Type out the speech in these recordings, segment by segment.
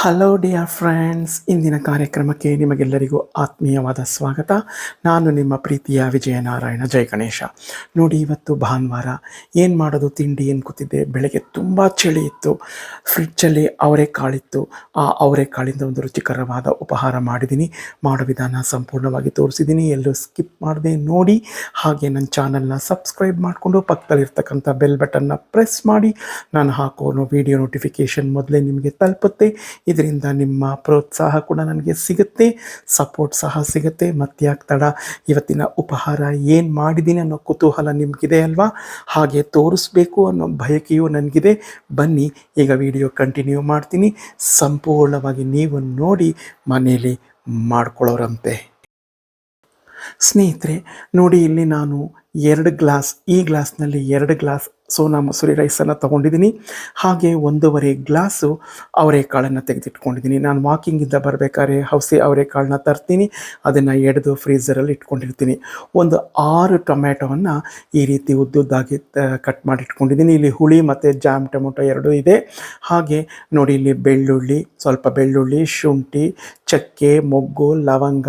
Hello dear friends ಇಂದಿನ ಕಾರ್ಯಕ್ರಮಕ್ಕೆ ನಿಮಗೆಲ್ಲರಿಗೂ ಆತ್ಮೀಯವಾದ ಸ್ವಾಗತ. ನಾನು ನಿಮ್ಮ ಪ್ರೀತಿಯ ವಿಜಯನಾರಾಯಣ ಜಯ ಗಣೇಶ ನೋಡಿ, ಇವತ್ತು ಭಾನುವಾರ ಏನು ಮಾಡೋದು, ತಿಂಡಿ ಏನು ಕೂತಿದ್ದೆ? ಬೆಳಗ್ಗೆ ತುಂಬ ಚಳಿ ಇತ್ತು. ಫ್ರಿಡ್ಜಲ್ಲಿ ಅವರೆಕಾಳಿತ್ತು ಆ ಅವರೆಕಾಳಿಂದ ಒಂದು ರುಚಿಕರವಾದ ಉಪಹಾರ ಮಾಡಿದ್ದೀನಿ ಮಾಡೋ ವಿಧಾನ ಸಂಪೂರ್ಣವಾಗಿ ತೋರಿಸಿದ್ದೀನಿ ಎಲ್ಲೂ ಸ್ಕಿಪ್ ಮಾಡದೆ, ನೋಡಿ. ಹಾಗೆ ನನ್ನ ಚಾನಲ್ನ ಸಬ್ಸ್ಕ್ರೈಬ್ ಮಾಡಿಕೊಂಡು ಪಕ್ಕದಲ್ಲಿರ್ತಕ್ಕಂಥ ಬೆಲ್ ಬಟನ್ನ ಪ್ರೆಸ್ ಮಾಡಿ. ನಾನು ಹಾಕೋ ವಿಡಿಯೋ ನೋಟಿಫಿಕೇಷನ್ ಮೊದಲೇ ನಿಮಗೆ ತಲುಪುತ್ತೆ. ಇದರಿಂದ ನಿಮ್ಮ ಪ್ರೋತ್ಸಾಹ ಕೂಡ ನನಗೆ ಸಿಗುತ್ತೆ ಸಪೋರ್ಟ್ ಸಹ ಸಿಗುತ್ತೆ. ಮತ್ತೆ ಯಾಕೆ ತಡ, ಇವತ್ತಿನ ಉಪಹಾರ ಏನು ಮಾಡಿದ್ದೀನಿ ಅನ್ನೋ ಕುತೂಹಲ ನಿಮಗಿದೆ ಅಲ್ವಾ? ಹಾಗೆ ತೋರಿಸ್ಬೇಕು ಅನ್ನೋ ಬಯಕೆಯೂ ನನಗಿದೆ. ಬನ್ನಿ, ಈಗ ವಿಡಿಯೋ ಕಂಟಿನ್ಯೂ ಮಾಡ್ತೀನಿ. ಸಂಪೂರ್ಣವಾಗಿ ನೀವು ನೋಡಿ ಮನೆಯಲ್ಲಿ ಮಾಡ್ಕೊಳ್ಳೋರಂತೆ. ಸ್ನೇಹಿತರೆ, ನೋಡಿ ಇಲ್ಲಿ ನಾನು ಎರಡು ಗ್ಲಾಸ್, ಈ ಗ್ಲಾಸ್ನಲ್ಲಿ ಎರಡು ಗ್ಲಾಸ್ ಸೋನಾ ಮಸೂರಿ ರೈಸನ್ನು ತೊಗೊಂಡಿದ್ದೀನಿ ಹಾಗೆ ಒಂದೂವರೆ ಗ್ಲಾಸು ಅವರೆಕಾಳನ್ನು ತೆಗೆದಿಟ್ಕೊಂಡಿದ್ದೀನಿ ನಾನು ವಾಕಿಂಗಿಂದ ಬರಬೇಕಾದ್ರೆ ಹೌಸಿ ಅವರೆಕಾಳನ್ನ ತರ್ತೀನಿ. ಅದನ್ನು ಎಡೆದು ಫ್ರೀಝರಲ್ಲಿ ಇಟ್ಕೊಂಡಿರ್ತೀನಿ. ಒಂದು ಆರು ಟೊಮ್ಯಾಟೊವನ್ನು ಈ ರೀತಿ ಉದ್ದುದ್ದಾಗಿ ಕಟ್ ಮಾಡಿ ಇಟ್ಕೊಂಡಿದ್ದೀನಿ ಇಲ್ಲಿ ಹುಳಿ ಮತ್ತು ಜಾಮ್ ಟೊಮೊಟೊ ಎರಡೂ ಇದೆ. ಹಾಗೆ ನೋಡಿ ಇಲ್ಲಿ ಬೆಳ್ಳುಳ್ಳಿ, ಸ್ವಲ್ಪ ಬೆಳ್ಳುಳ್ಳಿ, ಶುಂಠಿ ಚಕ್ಕೆ, ಮೊಗ್ಗು, ಲವಂಗ,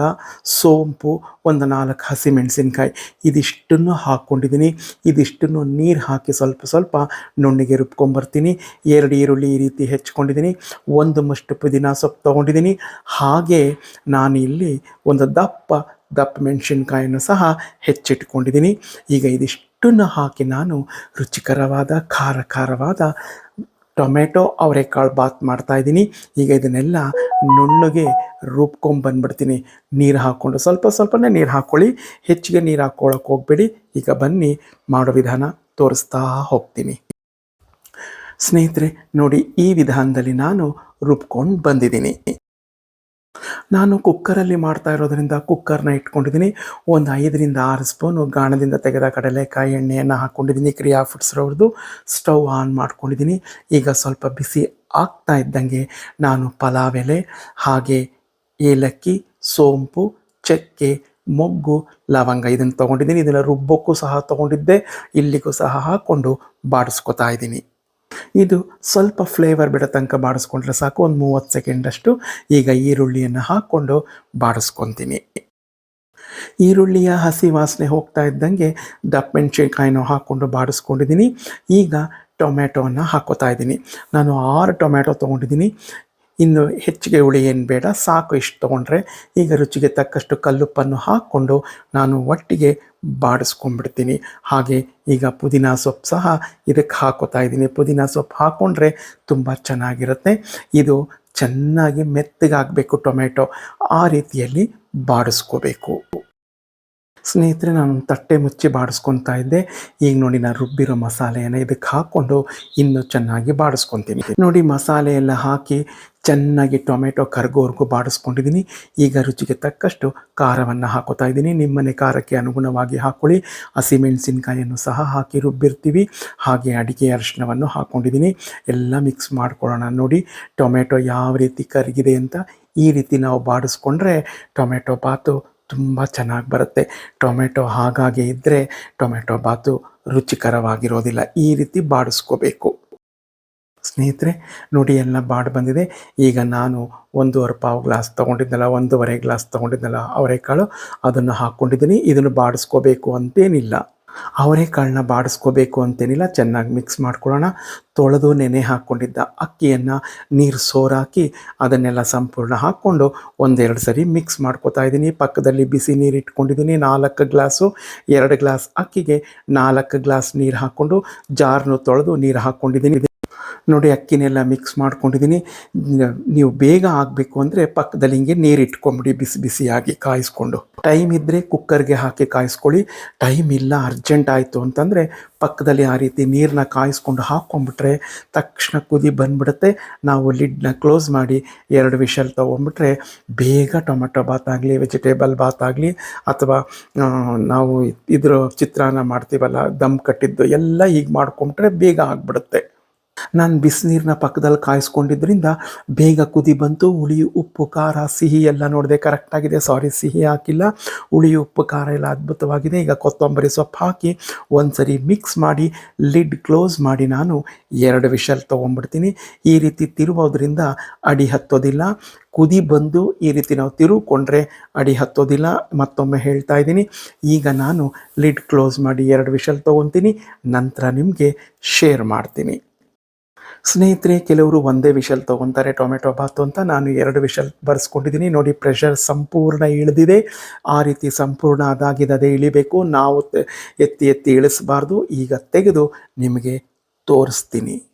ಸೋಂಪು, ಒಂದು ನಾಲ್ಕು ಹಸಿಮೆಣಸಿನ್ಕಾಯಿ ಇದಿಷ್ಟನ್ನು ಹಾಕ್ಕೊಂಡಿದ್ದೀನಿ. ಇದಿಷ್ಟನ್ನು ನೀರು ಹಾಕಿ ಸ್ವಲ್ಪ ಸ್ವಲ್ಪ ನುಣ್ಣಿಗೆ ರುಬ್ಕೊಂಬರ್ತೀನಿ. ಎರಡು ಈರುಳ್ಳಿ ಈ ರೀತಿ ಹೆಚ್ಕೊಂಡಿದ್ದೀನಿ. ಒಂದು ಮುಷ್ಟು ಪುದೀನ ಸೊಪ್ಪು ತೊಗೊಂಡಿದ್ದೀನಿ. ಹಾಗೆ ನಾನು ಇಲ್ಲಿ ಒಂದು ದಪ್ಪ ದಪ್ಪ ಮೆಣಸಿನ್ಕಾಯನ್ನು ಸಹ ಹೆಚ್ಚಿಟ್ಕೊಂಡಿದ್ದೀನಿ. ಈಗ ಇದಿಷ್ಟನ್ನು ಹಾಕಿ ನಾನು ರುಚಿಕರವಾದ ಖಾರ ಖಾರವಾದ ಟೊಮೆಟೊ ಅವರೆಕಾಳು ಬಾತ್ ಮಾಡ್ತಾ ಇದ್ದೀನಿ. ಈಗ ಇದನ್ನೆಲ್ಲ ನುಣ್ಣಗೆ ರುಬ್ಕೊಂಬಂದ್ಬಿಡ್ತೀನಿ ನೀರು ಹಾಕ್ಕೊಂಡು ಸ್ವಲ್ಪ ಸ್ವಲ್ಪನೇ ನೀರು ಹಾಕ್ಕೊಳ್ಳಿ ಹೆಚ್ಚಿಗೆ ನೀರು ಹಾಕ್ಕೊಳ್ಳೋಕೆ ಹೋಗಬೇಡಿ. ಈಗ ಬನ್ನಿ ಮಾಡೋ ವಿಧಾನ ತೋರಿಸ್ತಾ ಹೋಗ್ತೀನಿ. ಸ್ನೇಹಿತರೆ, ನೋಡಿ ಈ ವಿಧಾನದಲ್ಲಿ ನಾನು ರುಬ್ಕೊಂಡು ಬಂದಿದ್ದೀನಿ. ನಾನು ಕುಕ್ಕರಲ್ಲಿ ಮಾಡ್ತಾ ಇರೋದರಿಂದ ಕುಕ್ಕರ್ನ ಇಟ್ಕೊಂಡಿದ್ದೀನಿ. ಒಂದು ಐದರಿಂದ ಆರು ಸ್ಪೂನು ಗಾಣದಿಂದ ತೆಗೆದ ಕಡಲೆಕಾಯಿ ಎಣ್ಣೆಯನ್ನು ಹಾಕ್ಕೊಂಡಿದ್ದೀನಿ ಕ್ರಿಯಾ ಫುಡ್ಸ್ರವ್ರದ್ದು ಸ್ಟವ್ ಆನ್ ಮಾಡ್ಕೊಂಡಿದ್ದೀನಿ. ಈಗ ಸ್ವಲ್ಪ ಬಿಸಿ ಆಗ್ತಾ ಇದ್ದಂಗೆ ನಾನು ಪಲಾವ್ ಎಲೆ, ಹಾಗೆ ಏಲಕ್ಕಿ, ಸೋಂಪು, ಚಕ್ಕೆ, ಮೊಗ್ಗು, ಲವಂಗ ಇದನ್ನು ತೊಗೊಂಡಿದ್ದೀನಿ. ಇದನ್ನು ರುಬ್ಬೋಕ್ಕೂ ಸಹ ತೊಗೊಂಡಿದ್ದೆ. ಇಲ್ಲಿಗೂ ಸಹ ಹಾಕ್ಕೊಂಡು ಬಾಡಿಸ್ಕೊತಾ ಇದ್ದೀನಿ. ಇದು ಸ್ವಲ್ಪ ಫ್ಲೇವರ್ ಬಿಡೋ ತನಕ ಬಾಡಿಸ್ಕೊಂಡ್ರೆ ಸಾಕು. ಒಂದು ಮೂವತ್ತು ಸೆಕೆಂಡಷ್ಟು ಈಗ ಈರುಳ್ಳಿಯನ್ನು ಹಾಕ್ಕೊಂಡು ಬಾಡಿಸ್ಕೊತೀನಿ. ಈರುಳ್ಳಿಯ ಹಸಿ ವಾಸನೆ ಹೋಗ್ತಾ ಇದ್ದಂಗೆ ದಪ್ಪ ಮೆಣಸಿನ್ಕಾಯಿನೂ ಹಾಕ್ಕೊಂಡು ಬಾಡಿಸ್ಕೊಂಡಿದ್ದೀನಿ. ಈಗ ಟೊಮ್ಯಾಟೋವನ್ನು ಹಾಕೋತಾ ಇದ್ದೀನಿ. ನಾನು ಆರು ಟೊಮ್ಯಾಟೊ ತೊಗೊಂಡಿದ್ದೀನಿ. ಇನ್ನು ಹೆಚ್ಚಿಗೆ ಹುಳಿ ಏನು ಬೇಡ, ಸಾಕು ಇಷ್ಟು ತೊಗೊಂಡ್ರೆ ಈಗ ರುಚಿಗೆ ತಕ್ಕಷ್ಟು ಕಲ್ಲುಪ್ಪನ್ನು ಹಾಕ್ಕೊಂಡು ನಾನು ಒಟ್ಟಿಗೆ ಬಾಡಿಸ್ಕೊಂಡ್ಬಿಡ್ತೀನಿ. ಹಾಗೆ ಈಗ ಪುದೀನ ಸೊಪ್ಪು ಸಹ ಇದಕ್ಕೆ ಹಾಕೋತಾ ಇದ್ದೀನಿ. ಪುದೀನ ಸೊಪ್ಪು ಹಾಕ್ಕೊಂಡ್ರೆ ತುಂಬ ಚೆನ್ನಾಗಿರುತ್ತೆ. ಇದು ಚೆನ್ನಾಗಿ ಮೆತ್ತಗಾಗಬೇಕು ಟೊಮೆಟೊ ಆ ರೀತಿಯಲ್ಲಿ ಬಾಡಿಸ್ಕೋಬೇಕು. ಸ್ನೇಹಿತರೆ, ನಾನು ತಟ್ಟೆ ಮುಚ್ಚಿ ಬಾಡಿಸ್ಕೊತಾ ಇದ್ದೆ. ಈಗ ನೋಡಿ, ನಾನು ರುಬ್ಬಿರೋ ಮಸಾಲೆಯನ್ನು ಇದಕ್ಕೆ ಹಾಕ್ಕೊಂಡು ಇನ್ನೂ ಚೆನ್ನಾಗಿ ಬಾಡಿಸ್ಕೊತೀನಿ. ನೋಡಿ, ಮಸಾಲೆ ಎಲ್ಲ ಹಾಕಿ ಚೆನ್ನಾಗಿ ಟೊಮೆಟೊ ಕರ್ಗೋವರೆಗೂ ಬಾಡಿಸ್ಕೊಂಡಿದ್ದೀನಿ. ಈಗ ರುಚಿಗೆ ತಕ್ಕಷ್ಟು ಖಾರವನ್ನು ಹಾಕೋತಾ ಇದ್ದೀನಿ. ನಿಮ್ಮನೆ ಖಾರಕ್ಕೆ ಅನುಗುಣವಾಗಿ ಹಾಕ್ಕೊಳ್ಳಿ ಹಸಿಮೆಣಸಿನ್ಕಾಯಿಯನ್ನು ಸಹ ಹಾಕಿ ರುಬ್ಬಿರ್ತೀವಿ. ಹಾಗೆ ಅಡಿಗೆ ಅರಿಶಿನವನ್ನು ಹಾಕ್ಕೊಂಡಿದ್ದೀನಿ ಎಲ್ಲ ಮಿಕ್ಸ್ ಮಾಡ್ಕೊಳ್ಳೋಣ ನೋಡಿ, ಟೊಮೆಟೊ ಯಾವ ರೀತಿ ಕರಗಿದೆ ಅಂತ. ಈ ರೀತಿ ನಾವು ಬಾಡಿಸ್ಕೊಂಡ್ರೆ ಟೊಮೆಟೊ ಬಾತು ತುಂಬ ಚೆನ್ನಾಗಿ ಬರುತ್ತೆ. ಟೊಮೆಟೊ ಹಾಗಾಗಿ ಇದ್ದರೆ ಟೊಮೆಟೊ ಬಾತು ರುಚಿಕರವಾಗಿರೋದಿಲ್ಲ. ಈ ರೀತಿ ಬಾಡಿಸ್ಕೋಬೇಕು. ಸ್ನೇಹಿತರೆ, ನೋಡಿ ಎಲ್ಲ ಬಾಡಿ ಬಂದಿದೆ. ಈಗ ನಾನು ಒಂದೂವರೆ ಪಾವು ಗ್ಲಾಸ್ ತೊಗೊಂಡಿದ್ದಲ್ಲ, ಒಂದೂವರೆ ಗ್ಲಾಸ್ ತೊಗೊಂಡಿದ್ದಲ್ಲ ಅವರೆಕಾಳು, ಅದನ್ನು ಹಾಕ್ಕೊಂಡಿದ್ದೀನಿ. ಇದನ್ನು ಬಾಡಿಸ್ಕೋಬೇಕು ಅಂತೇನಿಲ್ಲ. ಅವರೆಕಾಳನ್ನ ಬಾಡಿಸ್ಕೋಬೇಕು ಅಂತೇನಿಲ್ಲ, ಚೆನ್ನಾಗಿ ಮಿಕ್ಸ್ ಮಾಡ್ಕೊಳ್ಳೋಣ. ತೊಳೆದು ನೆನೆ ಹಾಕ್ಕೊಂಡಿದ್ದ ಅಕ್ಕಿಯನ್ನು ನೀರು ಸೋರಾಕಿ ಅದನ್ನೆಲ್ಲ ಸಂಪೂರ್ಣ ಹಾಕ್ಕೊಂಡು ಒಂದೆರಡು ಸರಿ ಮಿಕ್ಸ್ ಮಾಡ್ಕೋತಾ ಇದ್ದೀನಿ. ಪಕ್ಕದಲ್ಲಿ ಬಿಸಿ ನೀರು ಇಟ್ಕೊಂಡಿದ್ದೀನಿ. ನಾಲ್ಕು ಗ್ಲಾಸು, ಎರಡು ಗ್ಲಾಸ್ ಅಕ್ಕಿಗೆ ನಾಲ್ಕು ಗ್ಲಾಸ್ ನೀರು ಹಾಕ್ಕೊಂಡು ಜಾರ್ನು ತೊಳೆದು ನೀರು ಹಾಕ್ಕೊಂಡಿದ್ದೀನಿ. ನೋಡಿ ಅಕ್ಕಿನೆಲ್ಲ ಮಿಕ್ಸ್ ಮಾಡ್ಕೊಂಡಿದ್ದೀನಿ. ನೀವು ಬೇಗ ಆಗಬೇಕು ಅಂದರೆ ಪಕ್ಕದಲ್ಲಿ ಹಿಂಗೆ ನೀರು ಇಟ್ಕೊಂಬಿಡಿ ಬಿಸಿ ಬಿಸಿಯಾಗಿ ಕಾಯಿಸ್ಕೊಂಡು. ಟೈಮ್ ಇದ್ದರೆ ಕುಕ್ಕರ್ಗೆ ಹಾಕಿ ಕಾಯಿಸ್ಕೊಳ್ಳಿ. ಟೈಮ್ ಇಲ್ಲ ಅರ್ಜೆಂಟ್ ಆಯಿತು ಅಂತಂದರೆ ಪಕ್ಕದಲ್ಲಿ ಆ ರೀತಿ ನೀರನ್ನ ಕಾಯಿಸ್ಕೊಂಡು ಹಾಕ್ಕೊಂಬಿಟ್ರೆ ತಕ್ಷಣ ಕುದಿ ಬಂದ್ಬಿಡುತ್ತೆ. ನಾವು ಲಿಡ್ನ ಕ್ಲೋಸ್ ಮಾಡಿ ಎರಡು ವಿಷಲ್ ತೊಗೊಂಬಿಟ್ರೆ ಬೇಗ ಟೊಮೆಟೊ ಬಾತ್ ಆಗಲಿ ವೆಜಿಟೇಬಲ್ ಬಾತ್ ಆಗಲಿ ಅಥವಾ ನಾವು ಇದ್ರ ಚಿತ್ರಾನ್ನ ಮಾಡ್ತೀವಲ್ಲ, ದಮ್ ಕಟ್ಟಿದ್ದು ಎಲ್ಲ ಹೀಗೆ ಮಾಡ್ಕೊಂಬಿಟ್ರೆ ಬೇಗ ಆಗಿಬಿಡುತ್ತೆ. ನಾನು ಬಿಸಿನೀರನ್ನ ಪಕ್ಕದಲ್ಲಿ ಕಾಯಿಸ್ಕೊಂಡಿದ್ದರಿಂದ ಬೇಗ ಕುದಿ ಬಂತು ಹುಳಿ ಉಪ್ಪು, ಖಾರ, ಸಿಹಿ ಎಲ್ಲ ನೋಡಿದೆ ಕರೆಕ್ಟಾಗಿದೆ ಸಾರಿ ಸಿಹಿ ಹಾಕಿಲ್ಲ. ಹುಳಿ ಉಪ್ಪು, ಖಾರ ಎಲ್ಲ ಅದ್ಭುತವಾಗಿದೆ. ಈಗ ಕೊತ್ತಂಬರಿ ಸೊಪ್ಪು ಹಾಕಿ ಒಂದು ಸರಿ ಮಿಕ್ಸ್ ಮಾಡಿ ಲಿಡ್ ಕ್ಲೋಸ್ ಮಾಡಿ ನಾನು ಎರಡು ವಿಷಲ್ ತೊಗೊಂಡ್ಬಿಡ್ತೀನಿ. ಈ ರೀತಿ ತಿರುವುದರಿಂದ ಅಡಿ ಹತ್ತೋದಿಲ್ಲ. ಕುದಿ ಬಂದು ಈ ರೀತಿ ನಾವು ತಿರುಕೊಂಡ್ರೆ ಅಡಿ ಹತ್ತೋದಿಲ್ಲ. ಮತ್ತೊಮ್ಮೆ ಹೇಳ್ತಾ ಇದ್ದೀನಿ. ಈಗ ನಾನು ಲಿಡ್ ಕ್ಲೋಸ್ ಮಾಡಿ ಎರಡು ವಿಷಲ್ ತೊಗೊತೀನಿ. ನಂತರ ನಿಮಗೆ ಶೇರ್ ಮಾಡ್ತೀನಿ. ಸ್ನೇಹಿತರೆ, ಕೆಲವರು ಒಂದೇ ವಿಷಲ್ ತೊಗೊತಾರೆ ಟೊಮೆಟೊ ಬಾತು ಅಂತ. ನಾನು ಎರಡು ವಿಷಲ್ ಬರೆಸ್ಕೊಂಡಿದ್ದೀನಿ. ನೋಡಿ, ಪ್ರೆಷರ್ ಸಂಪೂರ್ಣ ಇಳಿದಿದೆ. ಆ ರೀತಿ ಸಂಪೂರ್ಣ ಅದಾಗಿದ್ದದೇ ಇಳಿಬೇಕು. ನಾವು ಎತ್ತಿ ಎತ್ತಿ ಇಳಿಸಬಾರ್ದು. ಈಗ ತೆಗೆದು ನಿಮಗೆ ತೋರಿಸ್ತೀನಿ.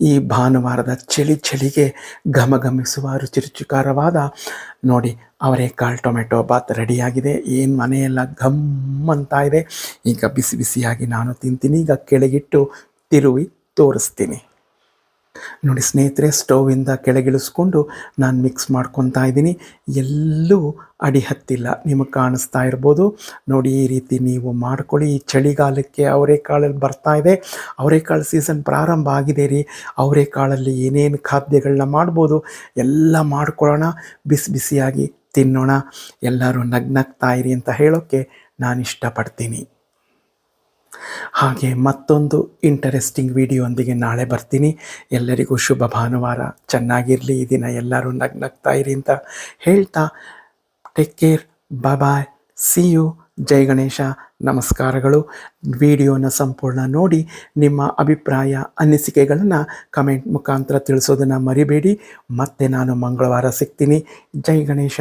ಈ ಭಾನುವಾರದ ಚಳಿ ಚಳಿಗೆ ಘಮಘಮಿಸುವ ರುಚಿ ರುಚಿಕರವಾದ ನೋಡಿ, ಅವರೆಕಾಳು ಟೊಮೆಟೊ ಬಾತ್ ರೆಡಿಯಾಗಿದೆ. ಏನು ಮನೆಯೆಲ್ಲ ಘಮ್ ಅಂತ ಇದೆ. ಈಗ ಬಿಸಿ ಬಿಸಿಯಾಗಿ ನಾನು ತಿಂತೀನಿ. ಈಗ ಕೆಳಗಿಟ್ಟು ತಿರುವಿ ತೋರಿಸ್ತೀನಿ. ನೋಡಿ ಸ್ನೇಹಿತರೆ ಸ್ಟೌವಿಂದ ಕೆಳಗಿಳಿಸ್ಕೊಂಡು ನಾನು ಮಿಕ್ಸ್ ಮಾಡ್ಕೊತಾ ಇದ್ದೀನಿ. ಎಲ್ಲೂ ಅಡಿ ಹತ್ತಿಲ್ಲ, ನಿಮಗೆ ಕಾಣಿಸ್ತಾ ಇರ್ಬೋದು. ನೋಡಿ ಈ ರೀತಿ ನೀವು ಮಾಡ್ಕೊಳ್ಳಿ. ಈ ಚಳಿಗಾಲಕ್ಕೆ ಅವರೆಕಾಳಲ್ಲಿ ಬರ್ತಾ ಇದೆ. ಅವರೆಕಾಳು ಸೀಸನ್ ಪ್ರಾರಂಭ ಆಗಿದೆ ರೀ. ಅವರೆಕಾಳಲ್ಲಿ ಏನೇನು ಖಾದ್ಯಗಳನ್ನ ಮಾಡ್ಬೋದು, ಎಲ್ಲ ಮಾಡ್ಕೊಳ್ಳೋಣ. ಬಿಸಿ ಬಿಸಿಯಾಗಿ ತಿನ್ನೋಣ. ಎಲ್ಲರೂ ನಗ್ನಗ್ತಾ ಇರಿ ಅಂತ ಹೇಳೋಕ್ಕೆ ನಾನು ಇಷ್ಟಪಡ್ತೀನಿ. ಹಾಗೆ ಮತ್ತೊಂದು ಇಂಟರೆಸ್ಟಿಂಗ್ ವಿಡಿಯೋಂದಿಗೆ ನಾಳೆ ಬರ್ತೀನಿ. ಎಲ್ಲರಿಗೂ ಶುಭ ಭಾನುವಾರ. ಚೆನ್ನಾಗಿರಲಿ ಈ ದಿನ. ಎಲ್ಲರೂ ನಗ್ನಗ್ತಾ ಇರಿ ಅಂತ ಹೇಳ್ತಾ take care bye see you ಜೈ ಗಣೇಶ. ನಮಸ್ಕಾರಗಳು. ವಿಡಿಯೋನ ಸಂಪೂರ್ಣ ನೋಡಿ ನಿಮ್ಮ ಅಭಿಪ್ರಾಯ, ಅನಿಸಿಕೆಗಳನ್ನು ಕಮೆಂಟ್ ಮುಖಾಂತರ ತಿಳಿಸೋದನ್ನು ಮರಿಬೇಡಿ. ಮತ್ತೆ ನಾನು ಮಂಗಳವಾರ ಸಿಗ್ತೀನಿ. ಜೈ ಗಣೇಶ.